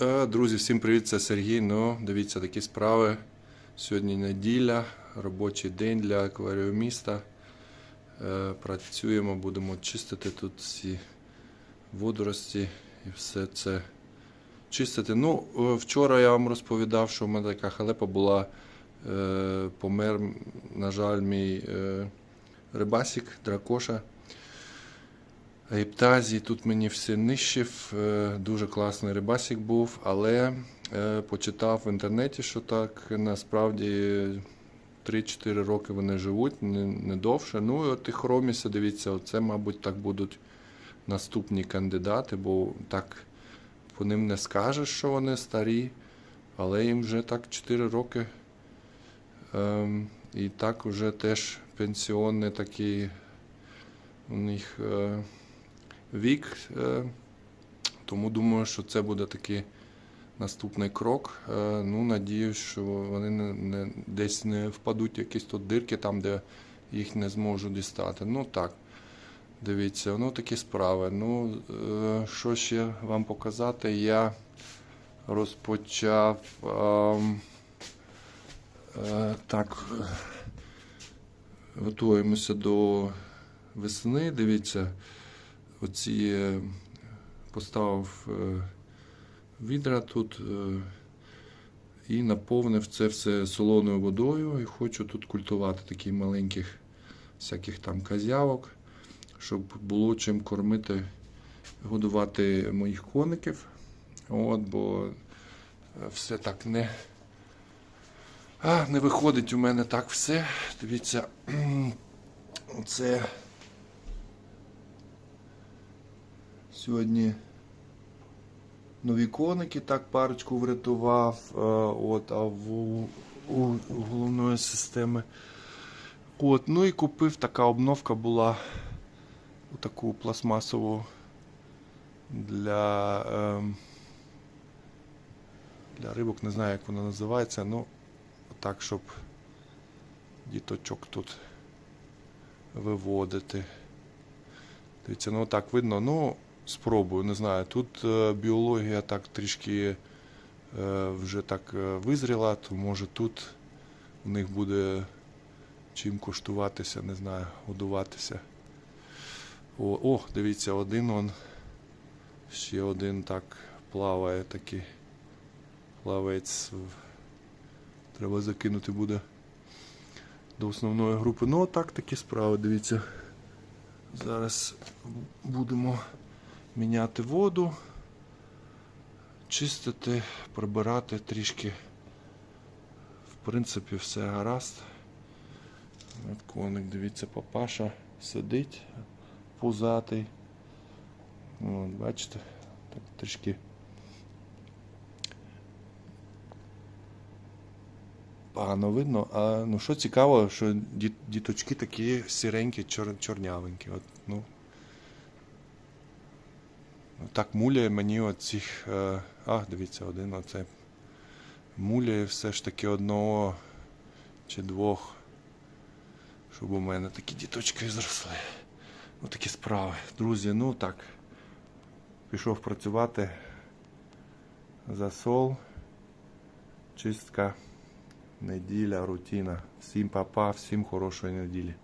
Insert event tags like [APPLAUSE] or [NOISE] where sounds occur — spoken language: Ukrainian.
Е, Друзі, всім привіт, це Сергій. Ну, дивіться, такі справи. Сьогодні неділя, робочий день для акваріуміста. Е, Працюємо, будемо чистити тут всі водорості і все це чистити. Ну, е, вчора я вам розповідав, що в мене така халепа була. Помер, на жаль, мій рибасик, дракоша. Ептазії тут мені все нищив. е, Дуже класний рибасик був, але е, почитав в інтернеті, що так насправді 3-4 роки вони живуть, не, довше. Ну і от і хроміся, дивіться, оце, мабуть, так будуть наступні кандидати, бо так по ним не скажеш, що вони старі, але їм вже так 4 роки. Ем, і так вже теж пенсіонний такий у них. Вік. е, Тому думаю, що це буде такий наступний крок. Е, Ну, надіюсь, що вони не, не, десь не впадуть якісь тут дирки, там, де їх не зможу дістати. Ну так, дивіться, ну такі справи. Ну, е, що ще вам показати? Я розпочав. ем, е, так, готуємося до весни. Дивіться оці е, поставив е, відра тут е, і наповнив це все солоною водою. І хочу тут культувати таких маленьких всяких там козявок, щоб було чим кормити, годувати моїх коників. От, бо все так не. А, не виходить у мене так все. Дивіться, [CLEARS THROAT] це. Сьогодні нові коники, так парочку врятував. е, От, а в, у, у головної системи. От, ну і купив така обновка була таку пластмасову для, ем, для рибок, не знаю, як вона називається. Ну, так, щоб діточок тут виводити. Дивіться, ну так видно, ну. Спробую, не знаю. Тут е, біологія так трішки е, вже так е, визріла, то може тут у них буде чим коштуватися, не знаю, годуватися. О, о дивіться, один он, ще один так плаває такий плавець. Треба закинути буде до основної групи. Ну, отак такі справи, дивіться. Зараз будемо міняти воду, чистити, прибирати трішки. В принципі, все гаразд. От коник, дивіться, папаша сидить пузатий. От, бачите, так трішки. Погано видно, а ну що цікаво, що діточки такі сіренькі, чор, чорнявенькі. От, ну, так муляє мені оцих. Е, а, дивіться, один оце. Муляє все ж таки одного чи двох. Щоб у мене такі діточки зросли. Ось такі справи. Друзі, ну так. Пішов працювати. Засол. Чистка. Неділя, рутина. Всім папа, всім хорошої неділі.